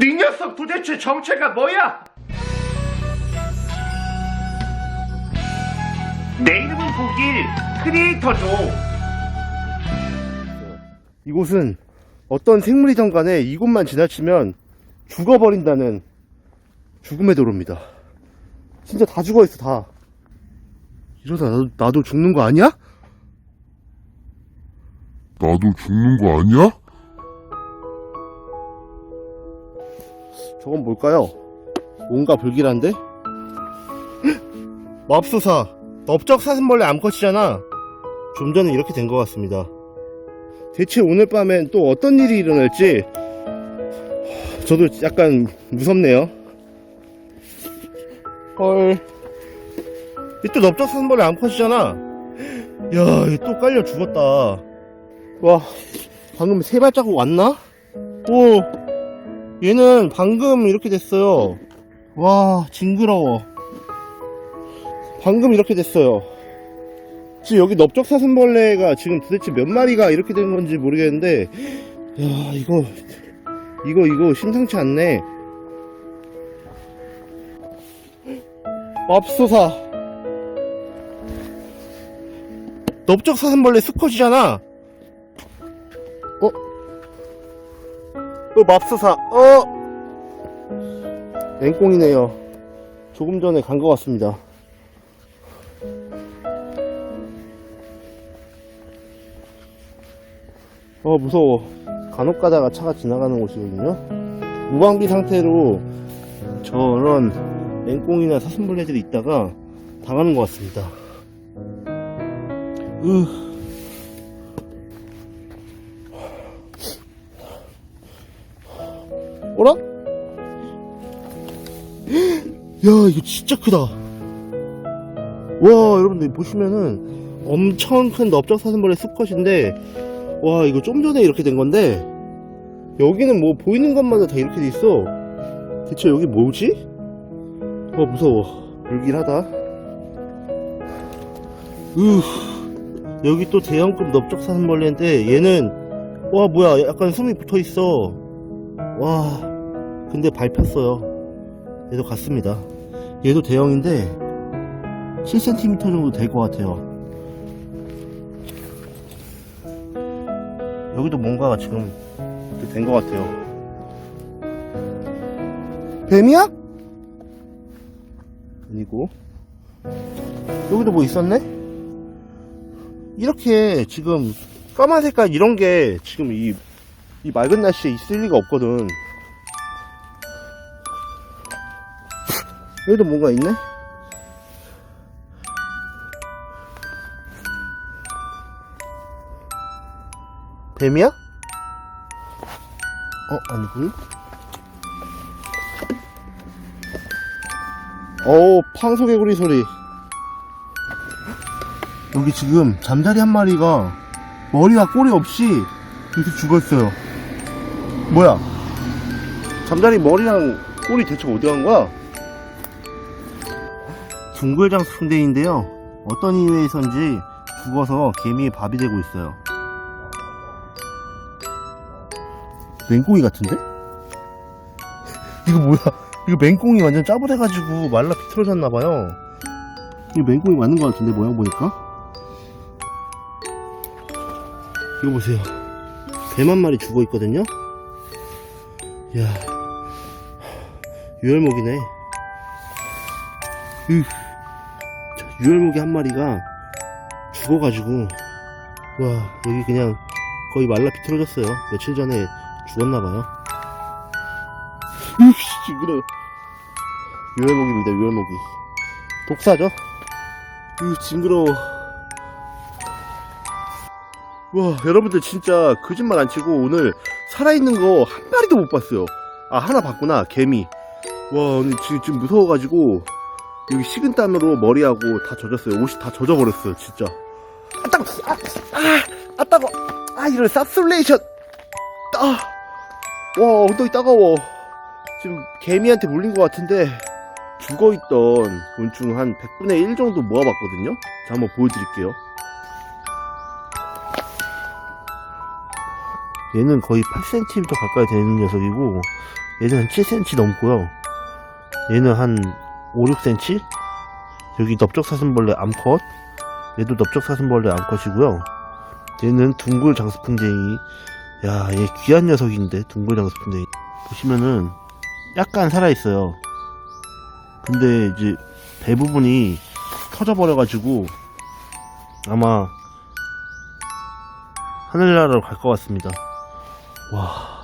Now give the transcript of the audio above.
네 녀석 도대체 정체가 뭐야? 내 이름은 독일 크리에이터죠. 이곳은 어떤 생물이든 간에 이곳만 지나치면 죽어버린다는 죽음의 도로입니다. 진짜 다 죽어있어, 다. 이러다 나도, 나도 죽는 거 아니야? 나도 죽는 거 아니야? 저건 뭘까요? 뭔가 불길한데? 맙소사, 넓적 사슴벌레 암컷이잖아. 좀 전에 이렇게 된 것 같습니다. 대체 오늘 밤엔 또 어떤 일이 일어날지 저도 약간 무섭네요. 헐. 이또 넓적 사슴벌레 암컷이잖아. 야, 이또 깔려 죽었다. 와, 방금 세 발자국 왔나? 오, 얘는 방금 이렇게 됐어요. 와, 징그러워. 방금 이렇게 됐어요. 지금 여기 넓적 사슴벌레가 지금 도대체 몇 마리가 이렇게 된 건지 모르겠는데, 야, 이거, 이거, 이거 심상치 않네. 맙소사. 넓적 사슴벌레 수컷이잖아. 어, 맙소사, 어! 맹꽁이네요. 조금 전에 간 것 같습니다. 어, 무서워. 간혹 가다가 차가 지나가는 곳이거든요. 무방비 상태로 저런 맹꽁이나 사슴벌레들이 있다가 당하는 것 같습니다. 으. 어라? 야, 이거 진짜 크다. 와, 여러분들 보시면은 엄청 큰 넓적 사슴벌레 수컷인데, 와, 이거 좀 전에 이렇게 된 건데, 여기는 뭐 보이는 것마다 다 이렇게 돼 있어. 대체 여기 뭐지? 와, 무서워. 불길하다. 으, 여기 또 대형급 넓적 사슴벌레인데, 얘는, 와, 뭐야, 약간 숨이 붙어 있어. 와, 근데 밟혔어요. 얘도 같습니다. 얘도 대형인데 7cm 정도 될 것 같아요. 여기도 뭔가가 지금 된 것 같아요. 뱀이야? 아니고 여기도 뭐 있었네? 이렇게 지금 까만 색깔 이런 게 지금 이, 이 맑은 날씨에 있을 리가 없거든. 여기도 뭔가 있네? 뱀이야? 어, 아니군. 어우, 팡소개구리 소리. 여기 지금 잠자리 한 마리가 머리와 꼬리 없이 이렇게 죽었어요. 뭐야? 잠자리 머리랑 꼬리 대체 어디 간 거야? 둥글장 순대인데요. 어떤 이유에선지 죽어서 개미의 밥이 되고 있어요. 맹꽁이 같은데? 이거 뭐야? 이거 맹꽁이 완전 짜부돼가지고 말라 비틀어졌나봐요. 이거 맹꽁이 맞는 것 같은데 모양 보니까? 이거 보세요. 뱀한 마리 죽어 있거든요? 이야. 유혈목이네. 으. 유혈목이 한 마리가 죽어가지고 와 여기 그냥 거의 말라 비틀어졌어요. 며칠 전에 죽었나봐요. 으씨 징그러 유혈목입니다 유혈목이 독사죠? 으 징그러워. 와 여러분들 진짜 거짓말 안 치고 오늘 살아있는 거 한 마리도 못 봤어요. 아 하나 봤구나 개미. 와 오늘 지금 무서워가지고 여기 식은 땀으로 머리하고 다 젖었어요. 옷이 다 젖어버렸어요, 진짜. 아, 따고! 아, 아, 아, 따고! 아, 이런 쌉솔레이션! 아! 와, 엉덩이 따가워. 지금 개미한테 물린 것 같은데, 죽어있던 곤충 한 100분의 1 정도 모아봤거든요? 자, 한번 보여드릴게요. 얘는 거의 8cm 가까이 되는 녀석이고, 얘는 한 7cm 넘고요. 얘는 한 5, 6cm? 여기 넓적사슴벌레 암컷. 얘도 넓적사슴벌레 암컷이고요. 얘는 둥글 장수풍뎅이. 야, 얘 귀한 녀석인데, 둥글 장수풍뎅이. 보시면은, 약간 살아있어요. 근데 이제, 대부분이 터져버려 가지고, 아마, 하늘나라로 갈 것 같습니다. 와,